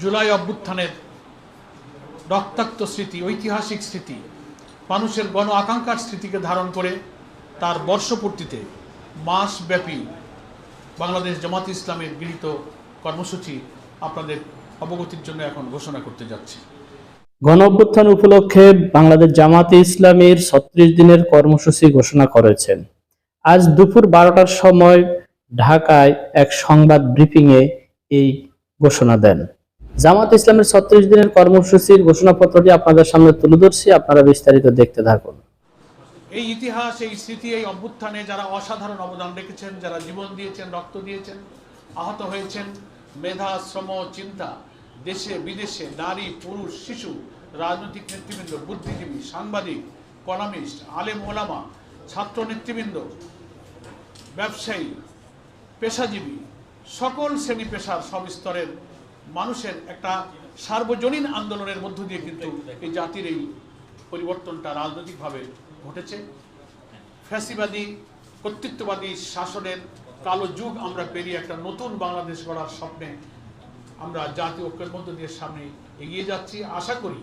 জুলাই অভ্যুত্থানের রক্তাক্ত স্মৃতি, ঐতিহাসিক স্মৃতি, মানুষের গণ আকাঙ্ক্ষার স্মৃতিকে ধারণ করে তার বর্ষপূর্তিতে মাসব্যাপী বাংলাদেশ জামাত ইসলামের গৃহীত কর্মসূচি আপনাদের অবগতির জন্য এখন ঘোষণা করতে যাচ্ছি। গণ অভ্যুত্থান উপলক্ষে বাংলাদেশ জামাতে ইসলামের ছত্রিশ দিনের কর্মসূচি ঘোষণা করেছেন। আজ দুপুর বারোটার সময় ঢাকায় এক সংবাদ ব্রিফিংয়ে এই ঘোষণা দেন। জামাত ইসলামের ছত্রিশ দিনের কর্মসূচির ঘোষণাপত্রটি আপনাদের সামনে তুলে ধরছি। আপনারা বিস্তারিত দেখতে থাকুন। এই ইতিহাস, এই স্মৃতি, এই অভ্যুত্থানে যারা অসাধারণ অবদান রেখেছেন, যারা জীবন দিয়েছেন, রক্ত দিয়েছেন, আহত হয়েছেন, মেধা, শ্রম, চিন্তা, দেশে, বিদেশে, নারী, পুরুষ, শিশু, রাজনৈতিক নেতৃবৃন্দ, বুদ্ধিজীবী, সাংবাদিক কলামিস্ট আলেম ওলামা, ছাত্র নেতৃবৃন্দ, ব্যবসায়ী, পেশাজীবী, সকল শ্রেণি পেশার সব স্তরের মানুষের একটা সার্বজনীন আন্দোলনের মধ্য দিয়ে কিন্তু এই জাতির এই পরিবর্তনটা রাজনৈতিকভাবে ঘটেছে। ফ্যাসিবাদী, কর্তৃত্ববাদী শাসনের কালো যুগ আমরা পেরিয়ে একটা নতুন বাংলাদেশ গড়ার স্বপ্নে আমরা জাতীয় ঐক্যের মধ্য দিয়ে সামনে এগিয়ে যাচ্ছি। আশা করি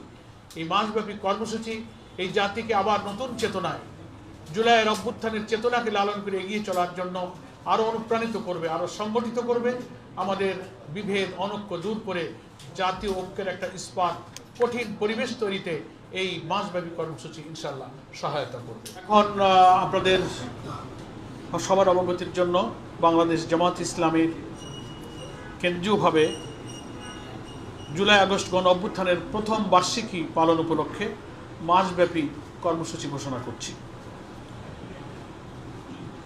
এই মাসব্যাপী কর্মসূচি এই জাতিকে আবার নতুন চেতনায়, জুলাইয়ের অভ্যুত্থানের চেতনাকে লালন করে এগিয়ে চলার জন্য আরও অনুপ্রাণিত করবে, আরও সংগঠিত করবে। আমাদের বিভেদ, অনৈক্য দূর করে জাতীয় ঐক্যের একটা ইস্পাত, কঠিন পরিবেশ তৈরিতে এই মাসব্যাপী কর্মসূচি ইনশাল্লাহ সহায়তা করবে। এখন আপনাদের সবার অবগতির জন্য বাংলাদেশ জামাত ইসলামের কেন্দ্রীয়ভাবে জুলাই আগস্ট গণ অভ্যুত্থানের প্রথম বার্ষিকী পালন উপলক্ষে মাসব্যাপী কর্মসূচি ঘোষণা করছি।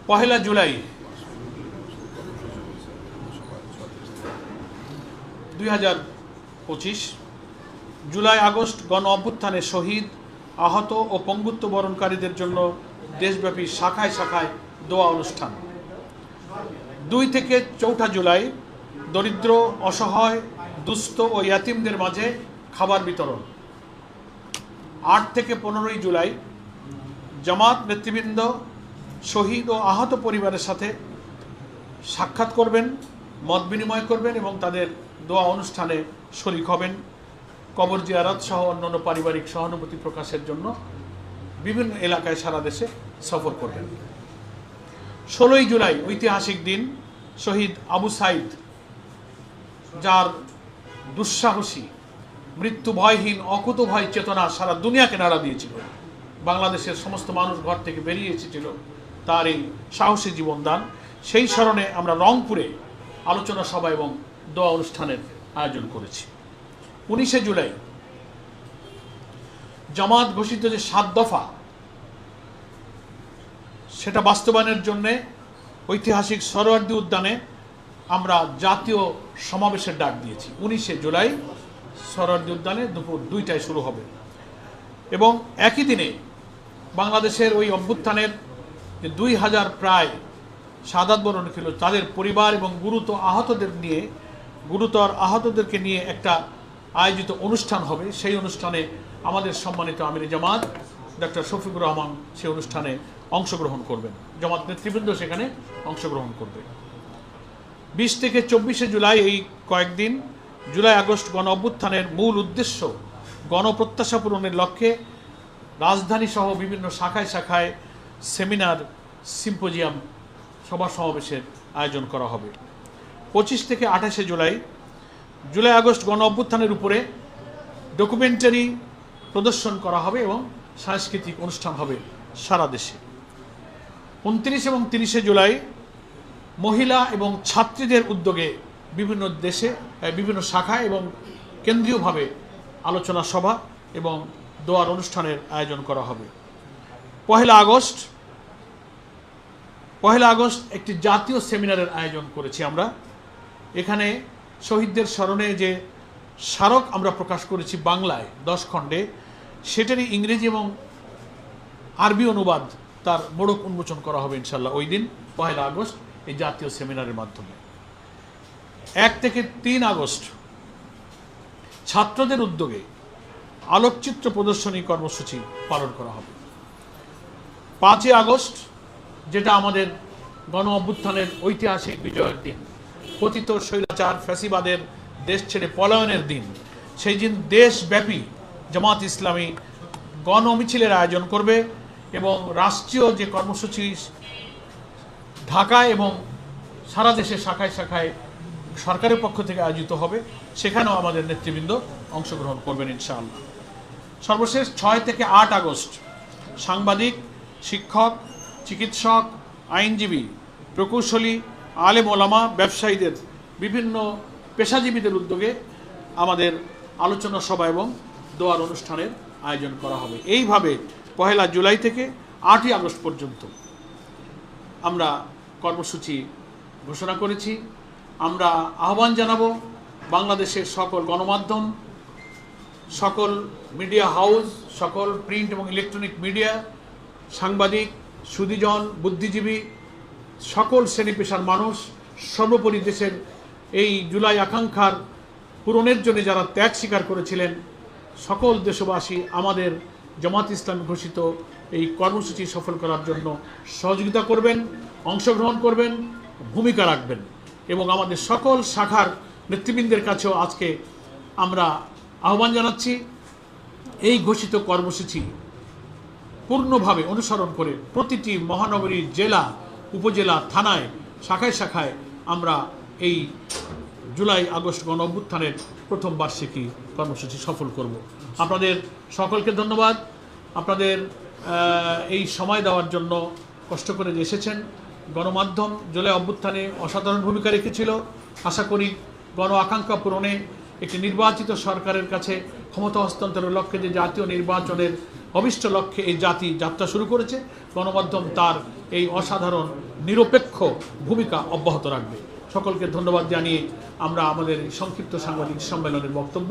পহেলা জুলাই দুই হাজার পঁচিশ, জুলাই আগস্ট গণ অভ্যুত্থানে শহীদ, আহত ও পঙ্গুত্ব বরণকারীদের জন্য দেশব্যাপী শাখায় শাখায় দোয়া অনুষ্ঠান। দুই থেকে চৌঠা জুলাই, দরিদ্র, অসহায়, দুস্থ ও ইয়াতিমদের মাঝে খাবার বিতরণ। আট থেকে পনেরোই জুলাই, জামাত নেতৃবৃন্দ, শহীদ ও আহত পরিবারের সাথে সাক্ষাৎ করবেন মত বিনিময় করবেন এবং তাদের দোয়া অনুষ্ঠানে শরিক হবেন। কবর জিয়ারত সহ অন্যান্য পারিবারিক সহানুভূতি প্রকাশের জন্য বিভিন্ন এলাকায় সারা দেশে সফর করবেন। ষোলোই জুলাই, ঐতিহাসিক দিন, শহীদ আবু সাইদ, যার দুঃসাহসী মৃত্যু ভয়হীন অকুত ভয় চেতনা সারা দুনিয়াকে নাড়া দিয়েছিল। বাংলাদেশের সমস্ত মানুষ ঘর থেকে বেরিয়ে এসেছিল তার এই সাহসী জীবনদান। সেই স্মরণে আমরা রংপুরে আলোচনা সভা এবং দোয়া অনুষ্ঠানের আয়োজন করেছি। উনিশে জুলাই জামাত ঘোষিত যে সাত দফা, সেটা বাস্তবায়নের জন্যে ঐতিহাসিক সরোয়ার্দী উদ্যানে আমরা জাতীয় সমাবেশের ডাক দিয়েছি। উনিশে জুলাই সরোয়ার্দী উদ্যানে দুপুর দুইটায় শুরু হবে। এবং একই দিনে বাংলাদেশের ওই অভ্যুত্থানের যে দুই হাজার প্রায় সাদাত বরণ ছিল, তাদের পরিবার এবং গুরুতর আহতদের নিয়ে গুরুতর আহতদেরকে নিয়ে একটা আয়োজিত অনুষ্ঠান হবে। সেই অনুষ্ঠানে আমাদের সম্মানিত আমির জামাত ডক্টর শফিকুর রহমান সেই অনুষ্ঠানে অংশগ্রহণ করবেন। জামাত নেতৃবৃন্দ সেখানে অংশগ্রহণ করবে। বিশ থেকে চব্বিশে জুলাই এই কয়েকদিন, জুলাই, আগস্ট গণ অভ্যুত্থানের মূল উদ্দেশ্য গণপ্রত্যাশা পূরণের লক্ষ্যে রাজধানী সহ বিভিন্ন শাখায় শাখায় সেমিনার, সিম্পোজিয়াম সভা সমাবেশের আয়োজন করা হবে। পঁচিশ থেকে আঠাশে জুলাই জুলাই আগস্ট গণ অভ্যুত্থানের উপরে ডকুমেন্টারি প্রদর্শন করা হবে এবং সাংস্কৃতিক অনুষ্ঠান হবে সারা দেশে। উনত্রিশ এবং তিরিশে জুলাই মহিলা এবং ছাত্রীদের উদ্যোগে বিভিন্ন দেশে বিভিন্ন শাখায় এবং কেন্দ্রীয়ভাবে আলোচনা সভা এবং দোয়ার অনুষ্ঠানের আয়োজন করা হবে। পহেলা আগস্ট পহেলা আগস্ট একটি জাতীয় সেমিনারের আয়োজন করেছি আমরা। এখানে শহীদদের স্মরণে যে স্মারক আমরা প্রকাশ করেছি বাংলায় দশ খণ্ডে, সেটারই ইংরেজি এবং আরবি অনুবাদ তার মোড়ক উন্মোচন করা হবে ইনশাল্লাহ ওই দিন, পহেলা আগস্ট, এই জাতীয় সেমিনারের মাধ্যমে। এক থেকে তিন আগস্ট ছাত্রদের উদ্যোগে আলোকচিত্র প্রদর্শনী কর্মসূচি পালন করা হবে। পাঁচই আগস্ট যেটা আমাদের গণ অভ্যুত্থানের ঐতিহাসিক বিজয়ের দিন, কথিত শৈলাচার ফ্যাসিবাদের দেশ ছেড়ে পলায়নের দিন, সেই দিন দেশব্যাপী জামাত ইসলামী গণমিছিলের আয়োজন করবে এবং রাষ্ট্রীয় যে কর্মসূচি ঢাকায় এবং সারা দেশে শাখায় শাখায় সরকারের পক্ষ থেকে আয়োজিত হবে, সেখানেও আমাদের নেতৃবৃন্দ অংশগ্রহণ করবেন ইনশাআল্লাহ। সর্বশেষ ছয় থেকে আট আগস্ট সাংবাদিক, শিক্ষক চিকিৎসক, আইনজীবী, প্রকৌশলী, আলেম ওলামা, ব্যবসায়ীদের বিভিন্ন পেশাজীবীদের উদ্যোগে আমাদের আলোচনা সভা এবং দোয়ার অনুষ্ঠানের আয়োজন করা হবে। এইভাবে পহেলা জুলাই থেকে আটই আগস্ট পর্যন্ত আমরা কর্মসূচি ঘোষণা করেছি। আমরা আহ্বান জানাব বাংলাদেশের সকল গণমাধ্যম, সকল মিডিয়া হাউস, সকল প্রিন্ট এবং ইলেকট্রনিক মিডিয়া, সাংবাদিক সুদীজন বুদ্ধিজীবী, সকল শ্রেণি পেশার মানুষ, সর্বোপরি দেশের এই জুলাই আকাঙ্ক্ষার পূরণের জন্য যারা ত্যাগ স্বীকার করেছিলেন, সকল দেশবাসী আমাদের জামাত ইসলাম ঘোষিত এই কর্মসূচি সফল করার জন্য সহযোগিতা করবেন, অংশগ্রহণ করবেন, ভূমিকা রাখবেন এবং আমাদের সকল শাখার নেতৃবৃন্দের কাছেও আজকে আমরা আহ্বান জানাচ্ছি, এই ঘোষিত কর্মসূচি পূর্ণভাবে অনুসরণ করে প্রতিটি মহানগরীর জেলা, উপজেলা, থানায়, শাখায় শাখায় আমরা এই জুলাই আগস্ট গণ অভ্যুত্থানের প্রথম বার্ষিকী কর্মসূচি সফল করব। আপনাদের সকলকে ধন্যবাদ। আপনাদের এই সময় দেওয়ার জন্য কষ্ট করে এসেছেন, গণমাধ্যম জুলাই অভ্যুত্থানে অসাধারণ ভূমিকা রেখেছিল। আশা করি গণ আকাঙ্ক্ষা পূরণে একটি নির্বাচিত সরকারের কাছে ক্ষমতা হস্তান্তরের লক্ষ্যে যে জাতীয় নির্বাচনের অবিষ্ট লক্ষ্যে এই জাতি যাত্রা শুরু করেছে, গণমাধ্যম তার এই অসাধারণ নিরপেক্ষ ভূমিকা অব্যাহত রাখবে। সকলকে ধন্যবাদ জানিয়ে আমরা আমাদের সংক্ষিপ্ত সাংবাদিক সম্মেলনের বক্তব্য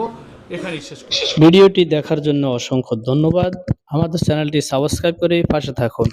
এখানেই শেষ ভিডিওটি দেখার জন্য অসংখ্য ধন্যবাদ। আমাদের চ্যানেলটি সাবস্ক্রাইব করে পাশে থাকুন।